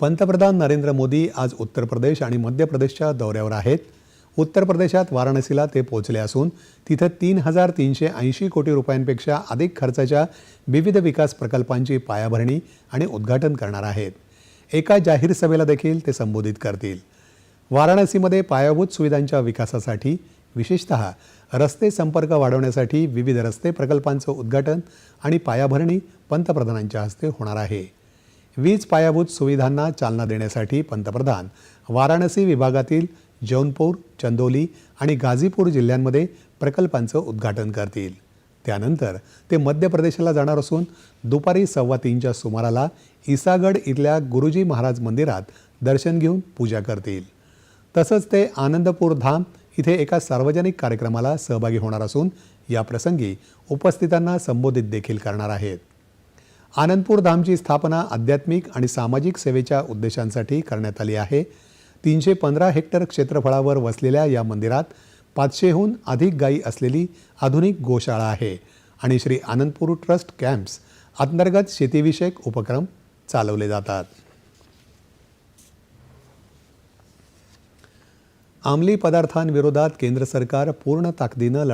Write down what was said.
पंतप्रधान नरेंद्र मोदी आज उत्तर प्रदेश आणि मध्य प्रदेशच्या दौऱ्यावर आहेत. उत्तर प्रदेशात वाराणसीला ते पोहोचले असून तिथं तीन हजार तीनशे ऐंशी कोटी रुपयांपेक्षा अधिक खर्चाच्या विविध विकास प्रकल्पांची पायाभरणी आणि उद्घाटन करणार आहेत. एका जाहीर सभेला देखील ते संबोधित करतील. वाराणसीमध्ये पायाभूत सुविधांच्या विकासासाठी विशेषतः रस्ते संपर्क वाढवण्यासाठी विविध रस्ते प्रकल्पांचं उद्घाटन आणि पायाभरणी पंतप्रधानांच्या हस्ते होणार आहे. वीज पायाभूत सुविधांना चालना देण्यासाठी पंतप्रधान वाराणसी विभागातील जौनपूर चंदोली आणि गाझीपूर जिल्ह्यांमध्ये प्रकल्पांचं उद्घाटन करतील. त्यानंतर ते मध्य प्रदेशला जाणार असून दुपारी सव्वा तीनच्या सुमाराला इसागड इथल्या गुरुजी महाराज मंदिरात दर्शन घेऊन पूजा करतील. तसंच ते आनंदपूर धाम इथे एका सार्वजनिक कार्यक्रमाला सहभागी होणार असून या प्रसंगी उपस्थितांना संबोधित देखील करणार आहेत. आनंदपूर धामची स्थापना आध्यात्मिक आणि सामाजिक सेवेच्या उद्देशांसाठी करण्यात आली आहे. तीनशे पंधरा हेक्टर क्षेत्रफळावर वसलेल्या या मंदिरात पाचशेहून अधिक गायी असलेली आधुनिक गोशाळा आहे आणि श्री आनंदपूर ट्रस्ट कॅम्प्स अंतर्गत शेतीविषयक उपक्रम चालवले जातात. अंमली पदार्थांविरोधात केंद्र सरकार पूर्ण ताकदीनं